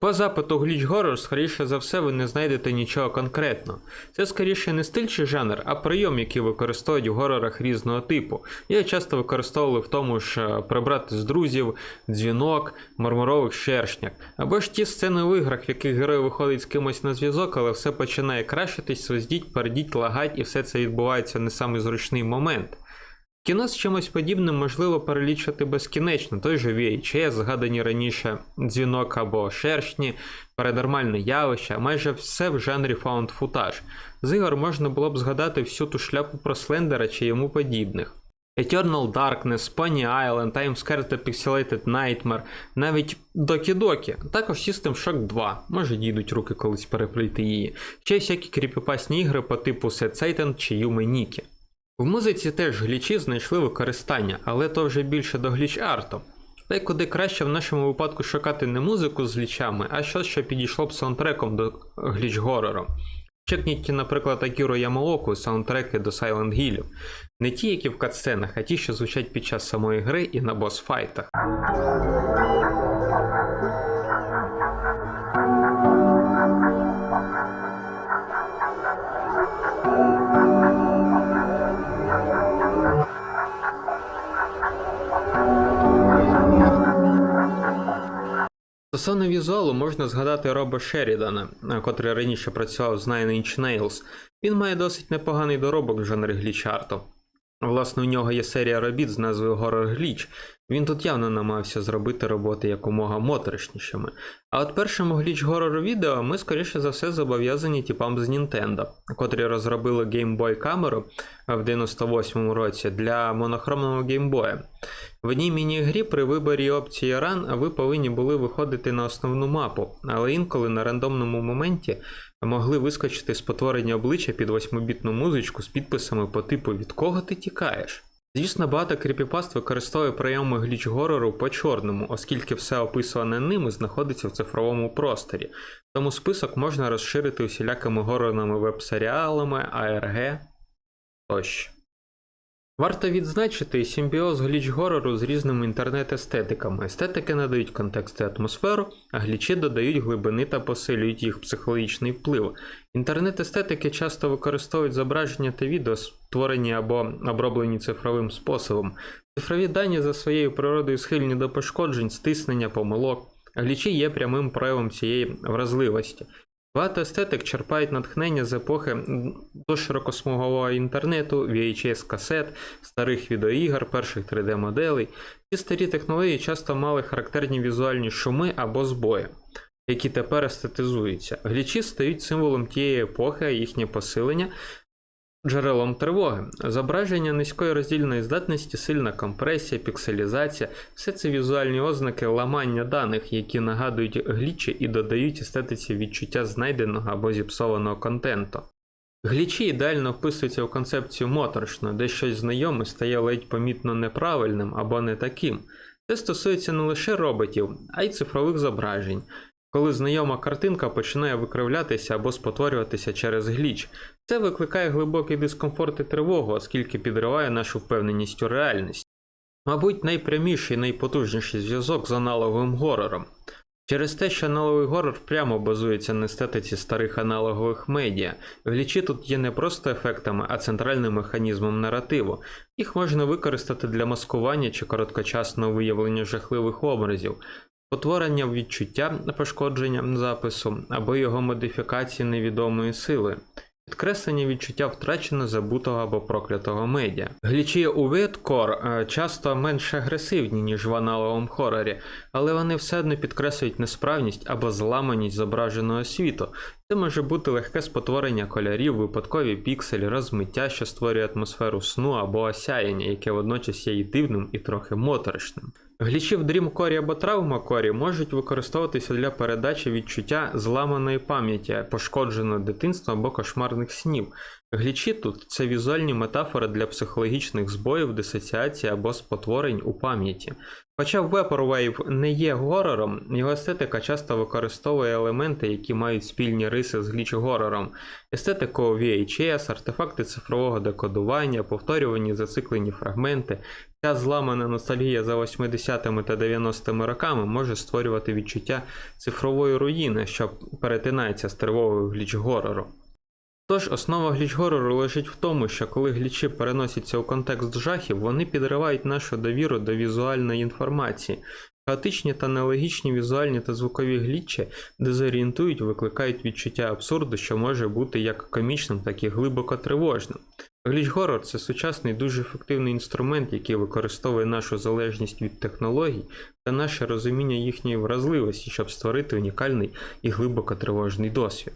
По запиту гліч горор, скоріше за все, ви не знайдете нічого конкретного. Це скоріше не стиль чи жанр, а прийом, який використовують в горорах різного типу. Його часто використовували в тому ж е, прибрати з друзів, дзвінок, мармурових шершняк. Або ж ті сцени в іграх, в яких герой виходить з кимось на зв'язок, але все починає кращитись, свиздіть, пердіть, лагать, і все це відбувається не самий зручний момент. Кіно з чимось подібним можливо перелічувати безкінечно, той же VHS, згадані раніше дзвінок або шершні, паранормальне явище, майже все в жанрі found footage. З ігор можна було б згадати всю ту шляпу про Слендера чи йому подібних. Eternal Darkness, Pony Island, Time Scared та Pixelated Nightmare, навіть Докі Докі, також System Shock 2, може дійдуть руки колись переплити її, ще всякі кріпіпасні ігри по типу Set Satan чи Yume Nikki. В музиці теж глічі знайшли використання, але то вже більше до гліч арту. Та й куди краще в нашому випадку шукати не музику з глічами, а щось, що підійшло б саундтреком до гліч горору. Чекніть, наприклад, Акіру Ямаоку саундтреки до Silent Hill. Не ті, які в катсценах, а ті, що звучать під час самої гри і на босфайтах. Стосовно візуалу можна згадати Роба Шерідана, котрий раніше працював з Nine Inch Nails. Він має досить непоганий доробок в жанрі гліч-арту. Власне, у нього є серія робіт з назвою Horror Glitch. Він тут явно намагався зробити роботи якомога моторошнішими. А от першому гліч горору відео ми, скоріше за все, зобов'язані типам з Nintendo, котрі розробили Game Boy камеру в 98-му році для монохромного Boy. В одній міні-грі при виборі опції Run ви повинні були виходити на основну мапу, але інколи на рандомному моменті могли вискочити спотворення обличчя під 8-бітну музичку з підписами по типу Від кого ти тікаєш? Звісно, багато кріпіпаст використовує прийоми гліч горору по чорному, оскільки все описане ними знаходиться в цифровому просторі. Тому список можна розширити усілякими горорними веб-серіалами, ARG тощо. Варто відзначити симбіоз гліч горору з різними інтернет-естетиками. Естетики надають контекст і атмосферу, а глічі додають глибини та посилюють їх психологічний вплив. Інтернет-естетики часто використовують зображення та відео, створені або оброблені цифровим способом. Цифрові дані за своєю природою схильні до пошкоджень, стиснення, помилок. Глічі є прямим проявом цієї вразливості. Багато естетик черпають натхнення з епохи до широкосмугового інтернету, VHS касет, старих відеоігр, перших 3D-моделей. Ці старі технології часто мали характерні візуальні шуми або збої, які тепер естетизуються. Глічі стають символом тієї епохи, а їхнє посилення джерелом тривоги. Зображення низької роздільної здатності, сильна компресія, пікселізація все це візуальні ознаки ламання даних, які нагадують глічі і додають естетиці відчуття знайденого або зіпсованого контенту. Глічі ідеально вписуються в концепцію моторошно, де щось знайоме стає ледь помітно неправильним або не таким. Це стосується не лише роботів, а й цифрових зображень. Коли знайома картинка починає викривлятися або спотворюватися через гліч, це викликає глибокий дискомфорт і тривогу, оскільки підриває нашу впевненість у реальності. Мабуть, найпряміший і найпотужніший зв'язок з аналоговим горором. Через те, що аналоговий горор прямо базується на естетиці старих аналогових медіа, глічі тут є не просто ефектами, а центральним механізмом наративу. Їх можна використати для маскування чи короткочасного виявлення жахливих образів, потворення відчуття пошкодження запису або його модифікації невідомої сили. Підкреслення відчуття втрачено забутого або проклятого медіа. Глічі у Виткор е, часто менш агресивні, ніж в аналоговому хорорі, але вони все одно підкреслюють несправність або зламаність зображеного світу. Це може бути легке спотворення кольорів, випадкові пікселі, розмиття, що створює атмосферу сну або осяяння, яке водночас є і дивним і трохи моторошним. Глічі в дрімкорі або травмакорі можуть використовуватися для передачі відчуття зламаної пам'яті, пошкодженого дитинства або кошмарних снів. Глічі тут це візуальні метафори для психологічних збоїв, дисоціації або спотворень у пам'яті. Хоча Vaporwave не є горором, його естетика часто використовує елементи, які мають спільні риси з гліч-горором, естетику VHS, артефакти цифрового декодування, повторювані зациклені фрагменти. Ця зламана ностальгія за 80-ми та 90-ми роками може створювати відчуття цифрової руїни, що перетинається з тривогою гліч-горору. Тож основа гліч-горору лежить в тому, що коли глічі переносяться у контекст жахів, вони підривають нашу довіру до візуальної інформації. Хаотичні та нелогічні візуальні та звукові глічі дезорієнтують, викликають відчуття абсурду, що може бути як комічним, так і глибоко тривожним. Гліч-горор це сучасний дуже ефективний інструмент, який використовує нашу залежність від технологій та наше розуміння їхньої вразливості, щоб створити унікальний і глибоко тривожний досвід.